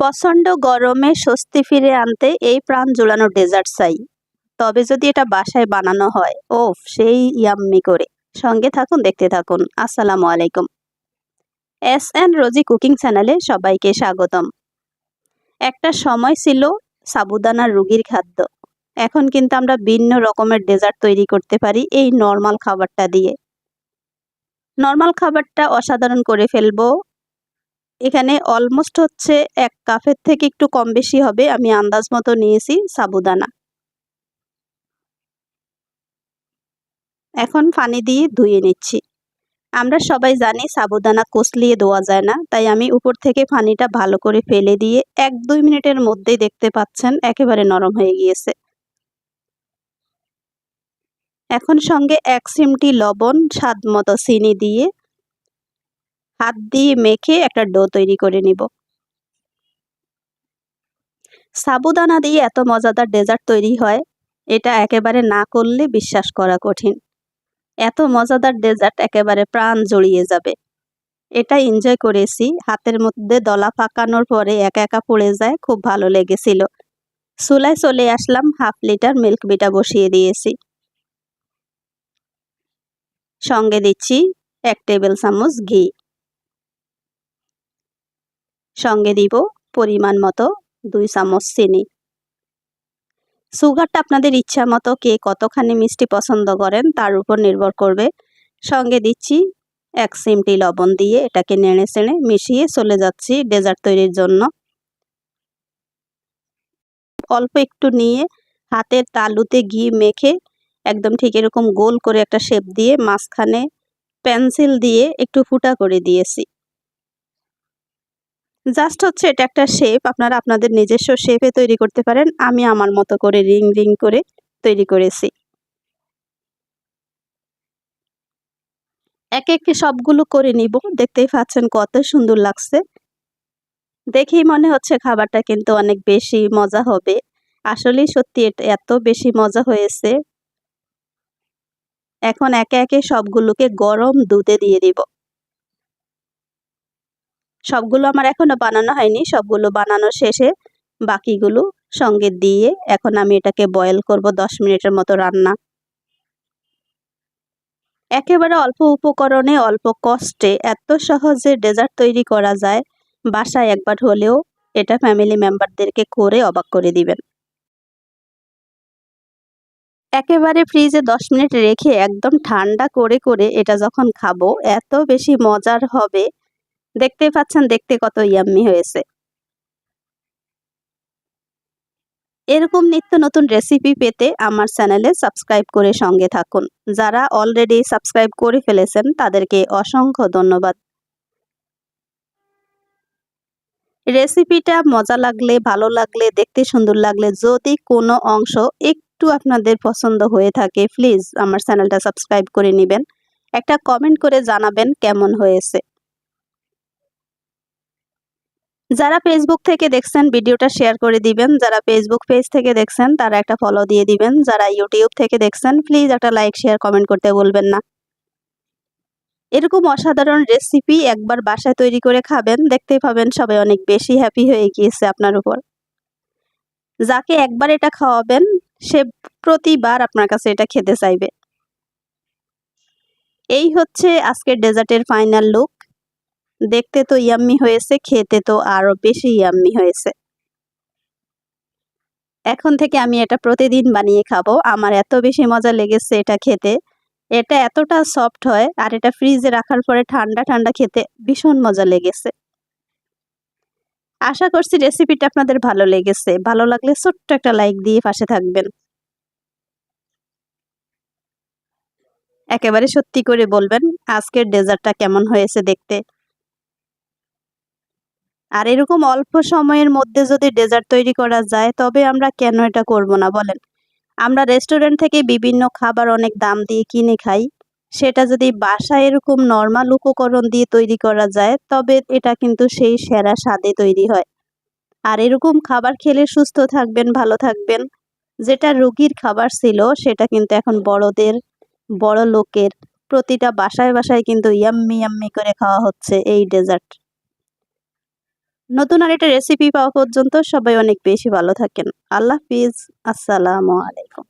প্রচণ্ড গরমে স্বস্তি ফিরে আনতে এই প্রাণ জোড়ানো ডেজার্ট চাই। তবে যদি এটা বাসায় বানানো হয়, ওফ, সেই ইয়াম্মি করে। সঙ্গে থাকুন, দেখতে থাকুন। আসসালামু আলাইকুম। এস এন রোজি কুকিং চ্যানেলে সবাইকে স্বাগতম। একটা সময় ছিল সাবুদানার রুগীর খাদ্য। এখন কিন্তু আমরা ভিন্ন রকমের ডেজার্ট তৈরি করতে পারি এই নর্মাল খাবারটা দিয়ে। নর্মাল খাবারটা অসাধারণ করে ফেলব এখানে অলমোস্ট হচ্ছে এক কাপের থেকে একটু কম বেশি হবে। আমি আন্দাজ মতো নিয়েছি সাবুদানা। এখন পানি দিয়ে ধুয়ে নিচ্ছি। আমরা সবাই জানি সাবুদানা কষলিয়ে দেওয়া যায় না, তাই আমি উপর থেকে পানিটা ভালো করে ফেলে দিয়ে এক দুই মিনিটের মধ্যেই দেখতে পাচ্ছেন একেবারে নরম হয়ে গিয়েছে। এখন সঙ্গে এক সিমটি লবণ, স্বাদ মতো চিনি দিয়ে হাত দিয়ে মেখে একটা ডো তৈরি করে নিব। সাবুদানা দিয়ে এত মজাদার ডেজার্ট তৈরি হয়, এটা একেবারে না করলে বিশ্বাস করা কঠিন। এত মজাদার ডেজার্ট একেবারে প্রাণ জড়িয়ে যাবে। এটা এনজয় করেছি, হাতের মধ্যে দলা পাকানোর পরে একা একা পড়ে যায়, খুব ভালো লেগেছিল। চুলায় চলে আসলাম, হাফ লিটার মিল্ক বিটা বসিয়ে দিয়েছি। সঙ্গে দিচ্ছি এক টেবিল চামচ ঘি। সঙ্গে দিব পরিমাণ মতো দুই চামচ চিনি। সুগারটা আপনাদের ইচ্ছা মতো কে কতখানি মিষ্টি পছন্দ করেন তার উপর নির্ভর করবে। সঙ্গে দিচ্ছি এক সিমটি লবণ দিয়ে এটাকে নেড়ে চেড়ে মিশিয়ে চলে যাচ্ছি ডেজার্ট তৈরির জন্য। অল্প একটু নিয়ে হাতের তালুতে ঘি মেখে একদম ঠিক এরকম গোল করে একটা শেপ দিয়ে মাঝখানে পেন্সিল দিয়ে একটু ফুটা করে দিয়েছি। জাস্ট হচ্ছে এটা একটা শেপ আপনারা আপনাদের নিজস্ব শেপে তৈরি করতে পারেন। আমি আমার মতো করে রিং রিং করে তৈরি করেছি। এক একে সবগুলো করে নিব। দেখতেই পাচ্ছেন কত সুন্দর লাগছে। দেখেই মনে হচ্ছে খাবারটা কিন্তু অনেক বেশি মজা হবে। আসলেই সত্যি এত বেশি মজা হয়েছে। এখন একে একে সবগুলোকে গরম দুধে দিয়ে দিব। সবগুলো আমার এখনও বানানো হয়নি, সবগুলো বানানো শেষে বাকিগুলো সঙ্গে দিয়ে এখন আমি এটাকে বয়েল করব দশ মিনিটের মতো রান্না। একেবারে অল্প উপকরণে, অল্প কষ্টে এত সহজে ডেজার্ট তৈরি করা যায়, বাসায় একবার হলেও এটা ফ্যামিলি মেম্বারদেরকে করে অবাক করে দিবেন। একেবারে ফ্রিজে দশ মিনিট রেখে একদম ঠান্ডা করে করে এটা যখন খাব, এত বেশি মজার হবে দেখতে পাচ্ছেন, দেখতে কত ইয়াম্মি হয়েছে। এরকম নিত্য নতুন রেসিপি পেতে আমার চ্যানেলে সাবস্ক্রাইব করে সঙ্গে থাকুন। যারা অলরেডি সাবস্ক্রাইব করে ফেলেছেন, তাদেরকে অসংখ্য ধন্যবাদ। রেসিপিটা মজা লাগলে, ভালো লাগলে, দেখতে সুন্দর লাগলে, যদি কোনো অংশ একটু আপনাদের পছন্দ হয়ে থাকে প্লিজ আমার চ্যানেলটা সাবস্ক্রাইব করে নেবেন। একটা কমেন্ট করে জানাবেন কেমন হয়েছে। যারা ফেসবুক থেকে দেখছেন, ভিডিওটা শেয়ার করে দিবেন। যারা ফেসবুক পেজ থেকে দেখছেন, তারা একটা ফলো দিয়ে দিবেন। যারা ইউটিউব থেকে দেখছেন প্লিজ একটা লাইক শেয়ার কমেন্ট করতে বলবেন না। এরকম অসাধারণ রেসিপি একবার বাসায় তৈরি করে খাবেন দেখতে পাবেন সবাই অনেক বেশি হ্যাপি হয়ে গিয়েছে আপনার উপর। যাকে একবার এটা খাওয়াবেন, সে প্রতিবার আপনার কাছে এটা খেতে চাইবে। এই হচ্ছে আজকের ডেজার্টের ফাইনাল লুক দেখতে তো ইয়াম্মি হয়েছে, খেতে তো আরও বেশি ইয়াম্মি হয়েছে। এখন থেকে আমি এটা প্রতিদিন বানিয়ে খাব। আমার এত বেশি মজা লেগেছে এটা খেতে। এটা এতটা সফট হয় আর এটা ফ্রিজে রাখার পরে ঠান্ডা ঠান্ডা খেতে ভীষণ মজা লেগেছে। আশা করছি রেসিপিটা আপনাদের ভালো লেগেছে। ভালো লাগলে ছোট্ট একটা লাইক দিয়ে পাশে থাকবেন। একেবারে সত্যি করে বলবেন, আজকের ডেজার্টটা কেমন হয়েছে দেখতে। আর এরকম অল্প সময়ের মধ্যে যদি ডেজার্ট তৈরি করা যায়, তবে আমরা কেন এটা করব না বলেন? আমরা রেস্টুরেন্ট থেকে বিভিন্ন খাবার অনেক দাম দিয়ে কিনে খাই। সেটা যদি বাসায় এরকম নর্মাল উপকরণ দিয়ে তৈরি করা যায়, তবে এটা কিন্তু সেই সেরা স্বাদে তৈরি হয়। আর এরকম খাবার খেলে সুস্থ থাকবেন, ভালো থাকবেন। যেটা রুগীর খাবার ছিল, সেটা কিন্তু এখন বড়দের বড় লোকের প্রতিটা বাসায় বাসায় কিন্তু ইয়াম্মি ইয়াম্মি করে খাওয়া হচ্ছে এই ডেজার্ট নতুন আর একটা রেসিপি পাওয়া পর্যন্ত সবাই অনেক বেশি ভালো থাকেন। আল্লাহ হাফিজ। আসসালামু আলাইকুম।